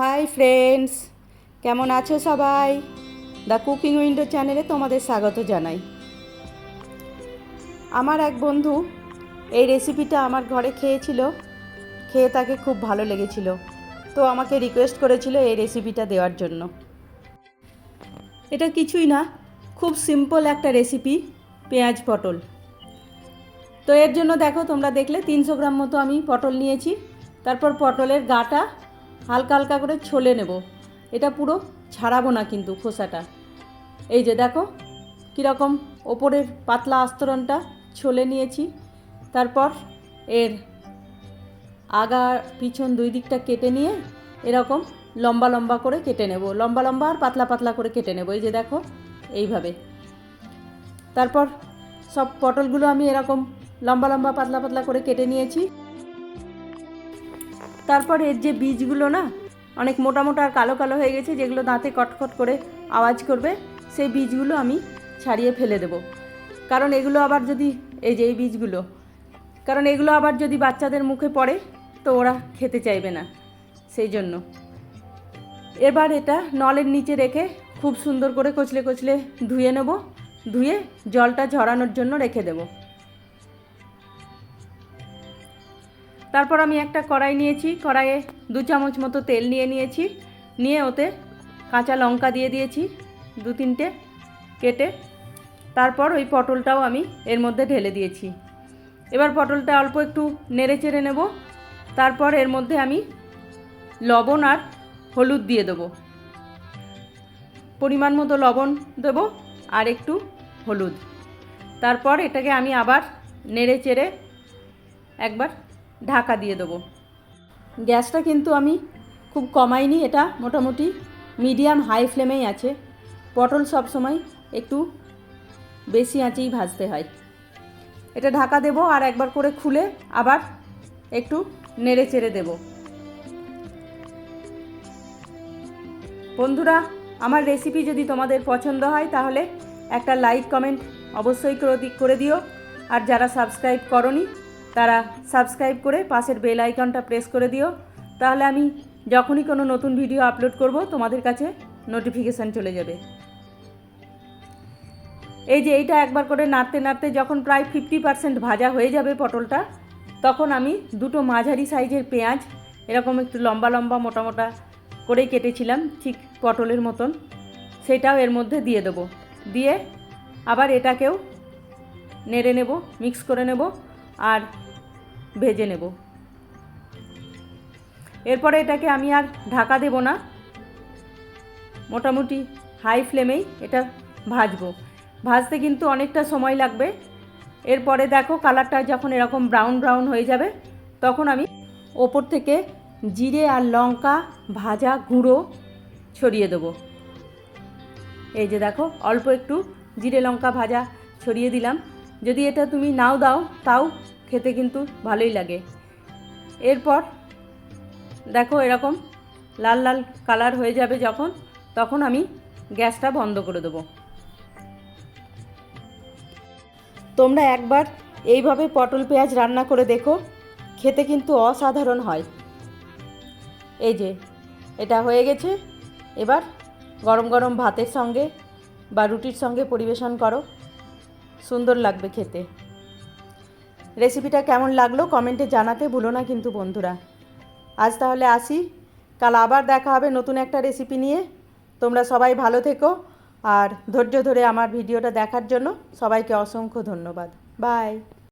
Hi friends কেমন আছো সবাই? দ্য কুকিং উইন্ডো চ্যানেলে তোমাদের স্বাগত জানাই। আমার এক বন্ধু এই রেসিপিটা আমার ঘরে খেয়েছিল। খেয়ে তাকে খুব ভালো লেগেছিল। তো আমাকে রিকোয়েস্ট করেছিল এই রেসিপিটা দেওয়ার জন্য। এটা কিছুই না, খুব সিম্পল একটা রেসিপি পেঁয়াজ, পটল। তো এর জন্য দেখো, তোমরা দেখলে তিনশো গ্রাম মতো আমি পটল নিয়েছি। তারপর পটলের গাটা হালকা হালকা করে ছলে নেব। এটা পুরো ছাড়াবো না কিন্তু খোসাটা। এই যে দেখো, কীরকম ওপরের পাতলা আস্তরণটা ছলে নিয়েছি। তারপর এর আগা পিছন দুই দিকটা কেটে নিয়ে এরকম লম্বা লম্বা করে কেটে নেব। লম্বা লম্বা আর পাতলা পাতলা করে কেটে নেব। এই যে দেখো, এইভাবে। তারপর সব পটলগুলো আমি এরকম লম্বা লম্বা পাতলা পাতলা করে কেটে নিয়েছি। তারপর এর যে বীজগুলো না, অনেক মোটা মোটা আর কালো কালো হয়ে গেছে, যেগুলো দাঁতে কটকট করে আওয়াজ করবে, সেই বীজগুলো আমি ছাড়িয়ে ফেলে দেব। কারণ এগুলো আবার যদি, এই যে এই বীজগুলো, কারণ এগুলো আবার যদি বাচ্চাদের মুখে পড়ে, তো ওরা খেতে চাইবে না, সেই জন্য। এবার এটা নলের নিচে রেখে খুব সুন্দর করে কচলে কচলে ধুয়ে নেব, ধুয়ে জলটা ঝরানোর জন্য রেখে দেবো। তারপর আমি একটা কড়াই নিয়েছি, কড়াইয়ে দু চামচ মতো তেল নিয়ে নিয়েছি, নিয়ে ওতে কাঁচা লঙ্কা দিয়ে দিয়েছি, দু তিনটে কেটে, তারপর ওই পটলটাও আমি এর মধ্যে ঢেলে দিয়েছি। এবার পটলটা অল্প একটু নেড়ে চেড়ে নেব, তারপর এর মধ্যে আমি লবণ আর হলুদ দিয়ে দেবো। পরিমাণ মতো লবণ দেব আর একটু হলুদ। তারপর এটাকে আমি আবার নেড়ে চেড়ে একবার ঢাকা দিয়ে দেবো। গ্যাসটা কিন্তু আমি খুব কমাইনি, এটা মোটামুটি মিডিয়াম হাই ফ্লেমেই আছে। পটল সব সময় একটু বেশি আঁচেই ভাজতে হয়। এটা ঢাকা দেব আর একবার করে খুলে আবার একটু নেড়ে চেড়ে দেব। বন্ধুরা, আমার রেসিপি যদি তোমাদের পছন্দ হয়, তাহলে একটা লাইক কমেন্ট অবশ্যই করে দিও। আর যারা সাবস্ক্রাইব করনি তারা সাবস্ক্রাইব করে পাশের বেল আইকনটা প্রেস করে দিও। তাহলে আমি যখনই কোনো নতুন ভিডিও আপলোড করব, তোমাদের কাছে নোটিফিকেশান চলে যাবে। এই যে এইটা একবার করে নাড়তে নাড়তে যখন প্রায় ফিফটি পারসেন্ট ভাজা হয়ে যাবে পটলটা, তখন আমি দুটো মাঝারি সাইজের পেঁয়াজ, এরকম একটু লম্বা লম্বা মোটা মোটা করেই কেটেছিলাম, ঠিক পটলের মতন, সেটাও এর মধ্যে দিয়ে দেবো। দিয়ে আবার এটাকেও নেড়ে নেব মিক্স করে নেব। আর ভেজে নেব। এরপরে এটাকে আমি আর ঢাকা দেব না। মোটামুটি হাই ফ্লেমেই এটা ভাজবো। ভাজতে কিন্তু অনেকটা সময় লাগবে। এরপরে দেখো কালারটা যখন এরকম ব্রাউন ব্রাউন হয়ে যাবে, তখন আমি ওপর থেকে জিরে আর লঙ্কা ভাজা গুঁড়ো ছড়িয়ে দেবো। এই যে দেখো, অল্প একটু জিরে, লঙ্কা ভাজা ছড়িয়ে দিলাম। যদি এটা তুমি নাও দাও, তাও খেতে কিন্তু ভালোই লাগে। এরপর দেখো এরকম লাল লাল কালার হয়ে যাবে যখন, তখন আমি গ্যাসটা বন্ধ করে দেবো। তোমরা একবার এইভাবে পটল পেঁয়াজ রান্না করে দেখো, খেতে কিন্তু অসাধারণ হয়। এই যে, এটা হয়ে গেছে। এবার গরম গরম ভাতের সঙ্গে বা রুটির সঙ্গে পরিবেশন করো। সুন্দর লাগবে খেতে। রেসিপিটা কেমন লাগল কমেন্টে জানাতে ভুলো না কিন্তু বন্ধুরা। আজ তাহলে আসি। কাল আবার দেখা হবে নতুন একটা রেসিপি নিয়ে। তোমরা সবাই ভালো থেকো আর ধৈর্য ধরে আমার ভিডিওটা দেখার জন্য সবাইকে অসংখ্য ধন্যবাদ। বাই